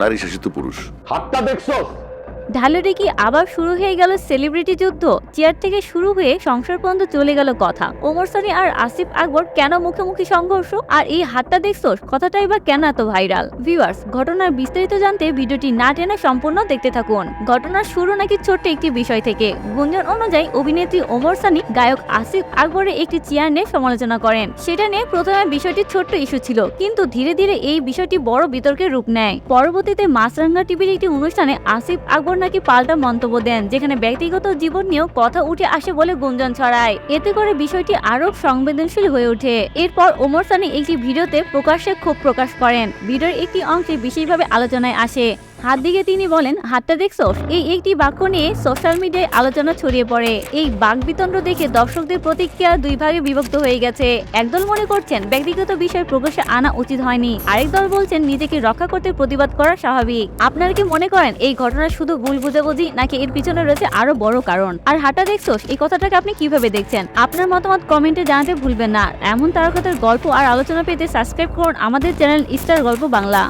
নারী শাসিত পুরুষ। হাতটা দেখছ ঢালুরে কি আবার শুরু হয়ে গেল সেলিব্রিটি যুদ্ধ? চেয়ার থেকে শুরু হয়ে সংসার পর্যন্ত চলে গেল কথা। ওমর সানি আর আসিফ আকবর কেন মুখোমুখি সংঘর্ষ? আর এই হাতটা দেখছোস? কথাটাই বা কেন এত ভাইরাল ভিউয়ার্স ঘটনার বিস্তারিত জানতে ভিডিওটি না টেনে সম্পূর্ণ দেখতে থাকুন। ঘটনার শুরু নাকি ছোট্ট একটি বিষয় থেকে। গুঞ্জন অনুযায়ী অভিনেত্রী ওমর সানি, গায়ক আসিফ আকবরের একটি চেয়ার নিয়ে সমালোচনা করেন। সেটা নিয়ে প্রথমে বিষয়টি ছোট্ট ইস্যু ছিল, কিন্তু ধীরে ধীরে এই বিষয়টি বড় বিতর্কের রূপ নেয়। পরবর্তীতে মাছরাঙ্গা টিভির একটি অনুষ্ঠানে আসিফ আকবর নাকি পাল্টা মন্তব্য দেন, যেখানে ব্যক্তিগত জীবন নিয়েও কথা উঠে আসে বলে গুঞ্জন ছড়ায়। এতে করে বিষয়টি আরও সংবেদনশীল হয়ে ওঠে। এরপর ওমর সানি একটি ভিডিওতে প্রকাশ্যে ক্ষোভ প্রকাশ করেন। ভিডিওর একটি অংশে বিশেষভাবে আলোচনায় আসে। হাত দিকে তিনি বলেন, হাতটা দেখছ এই একটি বাক্য নিয়ে সোশ্যাল মিডিয়ায় আলোচনা ছড়িয়ে পড়ে। এই বাকবিতণ্ড দেখে দর্শকদের প্রতিক্রিয়া দুই ভাগে বিভক্ত হয়ে গেছে। একদল মনে করছেন, ব্যক্তিগত বিষয় প্রকাশে আনা উচিত হয়নি। আরেক দল বলছেন, নিজেকে রক্ষা করতে প্রতিবাদ করা স্বাভাবিক। আপনারা কি মনে করেন, এই ঘটনা শুধু ভুল বুঝাবুঝি, নাকি এর পিছনে রয়েছে আরও বড় কারণ? আর হাঁটা দেখছ এই কথাটাকে আপনি কীভাবে দেখছেন? আপনার মতামত কমেন্টে জানাতে ভুলবেন না। এমন তারকাদের গল্প আর আলোচনা পেতে সাবস্ক্রাইব করুন আমাদের চ্যানেল স্টার গল্প বাংলা।